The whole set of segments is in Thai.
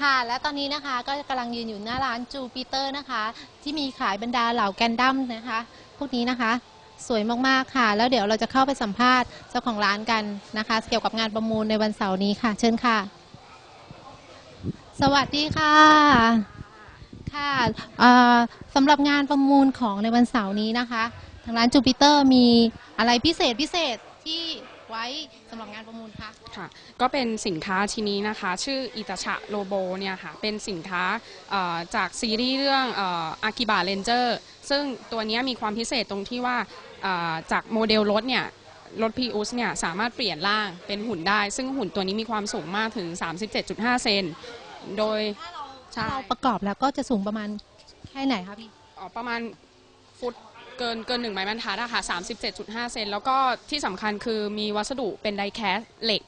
ค่ะ และตอนนี้นะคะก็กำลังยืนอยู่หน้าร้านจูปิเตอร์นะคะ ที่มีขายบรรดาเหล่าแกนดั้มนะคะ พวกนี้นะคะ สวยมากๆค่ะ แล้วเดี๋ยวเราจะเข้าไปสัมภาษณ์เจ้าของร้านกันนะคะ เกี่ยวกับงานประมูลในวันเสาร์นี้ค่ะ เชิญค่ะ สวัสดีค่ะค่ะเอ่อสำหรับงานประมูลของในวันเสาร์นี้นะคะ ทางร้านจูปิเตอร์มีอะไรพิเศษพิเศษที่ ไว้สำหรับงานประมูลคะค่ะก็เป็นสินค้าชิ้นนี้นะคะ ชื่ออิตาชะโลโบเนี่ยค่ะเป็นสินค้าเอ่อจากซีรีส์เรื่องอากิบาเรนเจอร์ซึ่งตัวเนี้ยมีความพิเศษตรงที่ว่าเอ่อจากโมเดลรถเนี่ยรถพีอุสเนี่ยสามารถเปลี่ยนร่างเป็นหุ่นได้ ซึ่งหุ่นตัวนี้มีความสูงมากถึง 37.5 เซนโดยถ้าเราใช่ถ้าเราประกอบแล้วก็จะสูงประมาณแค่ไหนคะพี่เอ่อประมาณฟุต เกินเกินหนึ่งไม้บรรทัดอะค่ะ37.5 เซนแล้วก็ที่สำคัญคือมีวัสดุเป็นไดแคสเหล็ก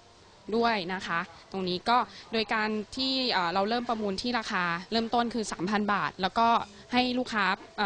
ด้วยนะคะ ตรงนี้ก็โดยการที่เราเริ่มประมูลที่ราคา เริ่มต้นคือ 3,000 บาท แล้วก็ให้ลูกค้าเ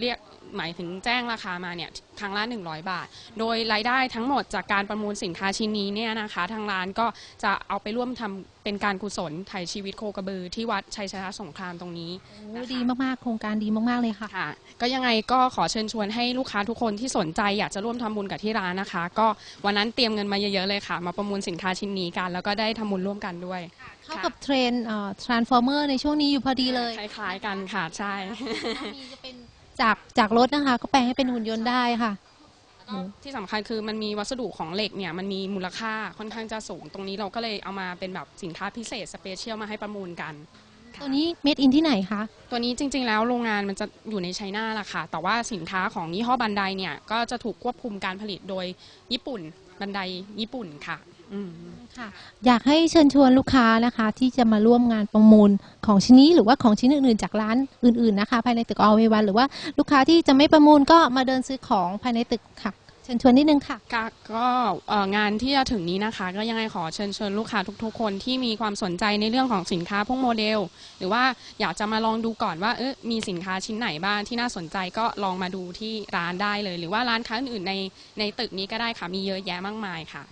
เรียก หมายถึงแจ้งราคามาเนี่ยครั้งละ 100 บาท โดยรายได้ทั้งหมดจากการประมูลสินค้าชิ้นนี้เนี่ยนะคะทางร้านก็จะเอาไปร่วมทำเป็นการกุศลไถ่ชีวิตโคกระบือ ที่วัดชัยชนะสงครามตรงนี้โอ้ดีมากๆ โครงการดีมากๆเลยค่ะค่ะ ก็ยังไงก็ขอเชิญชวนให้ลูกค้าทุกคนที่สนใจอยากจะร่วมทำบุญกับที่ร้านนะคะ ก็วันนั้นเตรียมเงินมาเยอะๆเลยค่ะ มาประมูลสินค้าชิ้นนี้กัน แล้วก็ได้ทำบุญร่วมกันด้วยเข้ากับเทรนด์เอ่อ transformer ในช่วงนี้อยู่พอดีเลยคล้ายๆกันค่ะใช่มีจะเป็น จากจากรถนะคะ ก็แปลงให้เป็นหุ่นยนต์ได้ค่ะที่สำคัญคือมันมีวัสดุของเหล็กเนี่ยมันมีมูลค่าค่อนข้างจะสูง ตรงนี้เราก็เลยเอามาเป็นแบบสินค้าพิเศษสเปเชียลมาให้ประมูลกัน ตัวนี้ made in ที่ไหนคะ ตัวนี้จริง ๆ แล้วโรงงานมันจะอยู่ในไชน่าแหละค่ะ แต่ว่าสินค้าของยี่ห้อบันไดเนี่ยก็จะถูกควบคุมการผลิตโดยญี่ปุ่นบันไดญี่ปุ่นค่ะอืม ค่ะอยากให้เชิญชวนลูกค้านะคะ ที่จะมาร่วมงานประมูลของชิ้นนี้หรือว่าของชิ้นอื่นๆจากร้านอื่นๆนะคะ ภายในตึกอเววันหรือว่าลูกค้าที่จะไม่ประมูลก็มาเดินซื้อของภายในตึกค่ะเชิญชวนนิดนึงค่ะก็ก็งานที่จะถึงนี้นะคะ ก็ยังไงขอเชิญชวนลูกค้าทุกๆ คนที่มีความสนใจในเรื่องของสินค้าพวกโมเดล หรือว่าอยากจะมาลองดูก่อนว่าเออมีสินค้าชิ้นไหนบ้างที่น่าสนใจก็ลองมาดูที่ร้านได้เลย หรือว่าร้านค้าอื่นๆในในตึกนี้ก็ได้ค่ะมีเยอะแยะมากมายค่ะ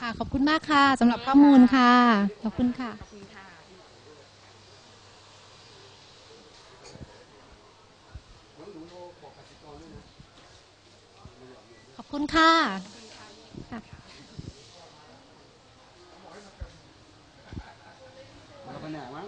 ค่ะค่ะขอบคุณมากค่ะสำหรับข้อมูลค่ะ ขอบคุณค่ะ ขอบคุณค่ะขอบคุณค่ะค่ะเราไปไหนมั้ง